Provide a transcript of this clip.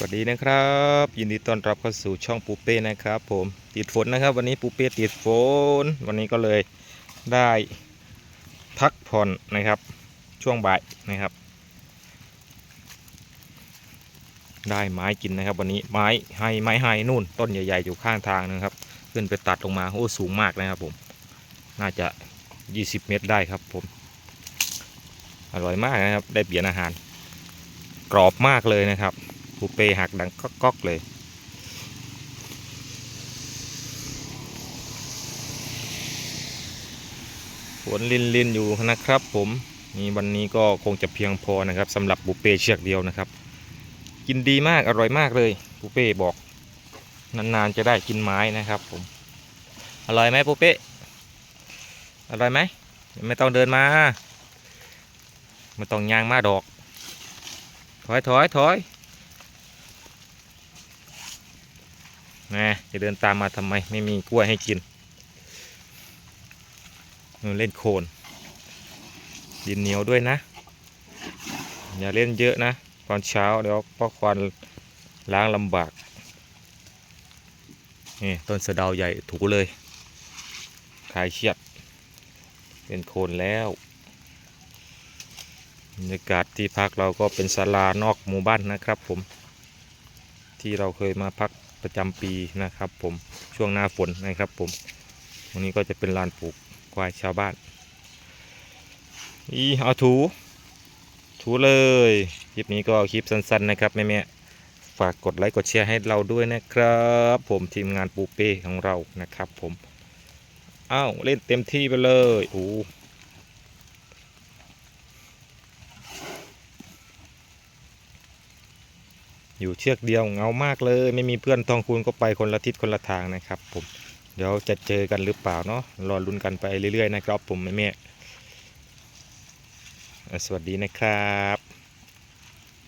สวัสดีนะครับ ยินดีต้อนรับเข้าสู่ช่องปูเป้นะครับผมติดฝนนะครับ วันนี้ปูเป้ติดฝนวันนี้ก็เลยได้พักผ่อนนะครับ ช่วงบ่ายนะครับ ได้ไม้กินนะครับ วันนี้ไม้ไฮไม้ไฮนู่น ต้นใหญ่ ๆ อยู่ข้างทางนะครับ ขึ้นไปตัดลงมาโอ้สูงมากนะครับ ผม น่าจะ 20 เมตรได้ครับ ผม อร่อยมากนะครับ ได้เปลี่ยนอาหาร กรอบมากเลยนะครับ ปูเปหักดังก๊อกๆเลยฝนลินลินๆอยู่นะครับผมนี่วันนี้ก็คงจะเพียงพอนะครับสำหรับปูเปเชือกเดียวนะครับ กินดีมากอร่อยมากเลยปูเปบอก นานๆจะได้กินไม้นะครับผมอร่อยไหมปูเปอร่อยไหมไม่ต้องเดินมาไม่ต้องย่างมาดอก ถอยถอยถอย นะจะเดินตามมาทำไมไม่มีกล้วยให้กินนู่นเล่นโคลนดินเหนียวด้วยนะ อย่าเล่นเยอะนะตอนเช้าเดี๋ยวพ่อควันล้างลำบากนี่ต้นสะดาใหญ่ถูเลยคลายเครียดเป็นโคนแล้วบรรยากาศที่พักเราก็เป็นศาลานอกหมู่บ้านนะครับผม ที่เราเคยมาพัก ประจำปีนะครับผมช่วงหน้าฝนนะครับผมตรงนี้ก็จะเป็นลานปลูกควายชาวบ้านอีเอาถู ถูเลยคลิปนี้ก็คลิปสั้นๆนะครับแม่ๆฝากกดไลค์กดแชร์ให้เราด้วยนะครับ ผมทีมงานปูเป้ของเรานะครับผมอ้าวเล่นเต็มที่ไปเลยโอ้ อยู่เชือกเดียวเงามากเลย ไม่มีเพื่อนทองคูณก็ไปคนละทิศคนละทางนะครับผมเดี๋ยวจะเจอกันหรือเปล่าเนาะรอลุ้นกันไปเรื่อยๆนะครับผมแม่สวัสดีนะครับ